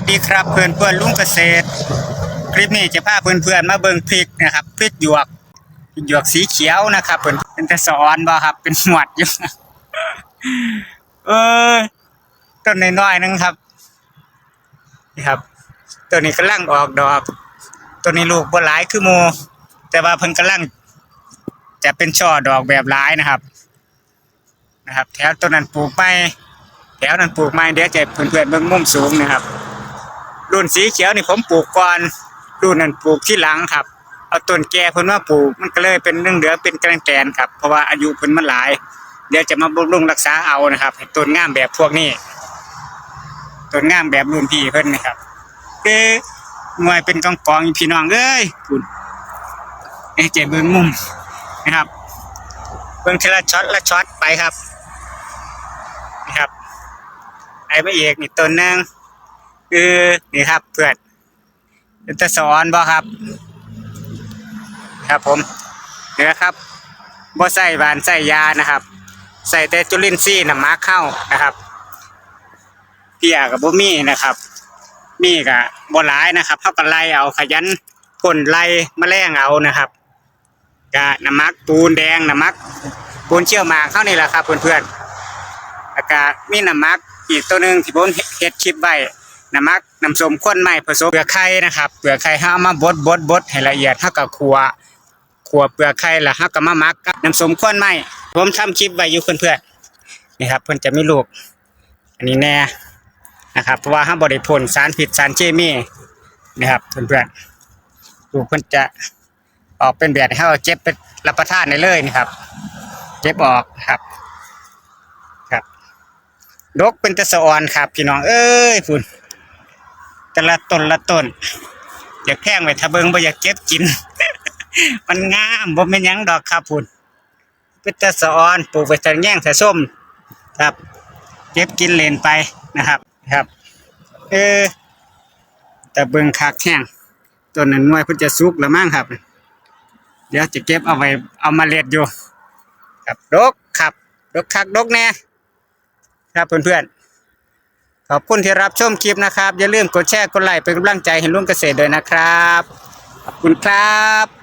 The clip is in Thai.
วัสดีครับเพื่อนเพื่อนลุงเกษตร คลิปนี้จะพาเพื่อนเพื่อนมาเบิ่งพริกนะครับพริกหยวกหยวกสีเขียวนะครับเพื่อนเป็นแต่สอนบ่ครับ เป็นหวดอยู่เออต้นน้อยๆนึงครับนี่ครับตัวนี้กำลังออกดอก ตัวนี้ลูกบ่หลายคือโมแต่ว่าเพิ่นกำลัง จะเป็นช่อดอกแบบหลายนะครับ นะครับ แถวต้นนั้นปลูกไปแถวนั้นปลูกไม้เดี๋ยวจะเพื่อนๆเบิ่งมุมสูงนะครับ รุ่นสีเขียวนี่ผมปลูกก่อนรุ่นนั้นปลูกที่หลังครับ เอาต้นแก่เพิ่นมาปลูกมันก็เลยเป็นเรื่องเหลือเป็นแกลงแกนครับเพราะว่าอายุเพิ่นมันหลาย เดี๋ยวจะมาบำรุงรักษาเอานะครับต้นงามแบบพวกนี้ต้นงามแบบรุ่นพี่เพิ่นนะครับคือหน่วยเป็นกองกองยู่พี่น้องเอ้ยคุณเอ้เจ็บเบิ่งมุมนะครับเบิ่งทีละช็อตละช็อตไปครับนะครับไอ้พระเอกนี่ต้นนึง คือนี่ครับเพื่อนเป็นตะสอนบ่ครับ ครับผมนี่นะครับบ่ใส่บานใส่ยานะครับ ใส่แต่จุลินทรีย์น้ำมาเข้านะครับเพียกับบ่มีนะครับ มีกับบ่หลายนะครับเฮาก็ไล่เอาขยันพ่นไล่แมลงเอานะครับกะน้ำมักปูนแดงน้ำมักปูนเชี่ยวหมากเข้านี่แหละครับเพื่อนๆแล้วก็มีน้ำมักอีกตัวหนึ่งที่ผมเฮ็ดคลิปไว้ น้ำมักน้ำส้มข้นไม้ผสมเปลือกไข่นะครับเปลือกไข่เฮามาบดบดบดให้ละเอียดเฮาก็คั่วคั่วเปลือกไข่ล้วเฮาก็มามักกับน้ำส้มข้นไม้ผมทำคลิปไว้อยู่เพื่อนๆนี่ครับเพิ่อนจะไมีลูก อันนี้แน่นะครับเพราะว่าเฮาบ่ได้พ่นสารพิษสารเคมีนะครับเพื่อนๆลูกเพิ่อนจะออกเป็นแบบให้เฮาเจ็บไปรับประทานได้เลยนี่ครับ เจ็บออกครับครับดกเป็นตะสะออนครับพี่น้องเอ้ยพุ่น แต่ละต้นละต้นอยากแพงไว้ถ้าเบิงบ่อยากเก็บกิน มันงามบ่แม่นยังดอกครับพุ่นเป็นตะสะออนปลูกไว้แต่แย่งแต่ส้มครับ เก็บกินเล่นไปนะครับครับ เออต่เบิงคักแห้งต้นนั้นหน่วยเพิ่นจะสุกแล้วมั้งครับ เดี๋ยวจะเก็บเอาไว้เอามาเล็ดอยู่ ครับดกครับดกคักดกแน่ครับเพื่อนๆ ขอบคุณที่รับชมคลิปนะครับ อย่าลืมกดแชร์กดไลค์เป็นกำลังใจให้ลุงเกษตรด้วยนะครับ ขอบคุณครับ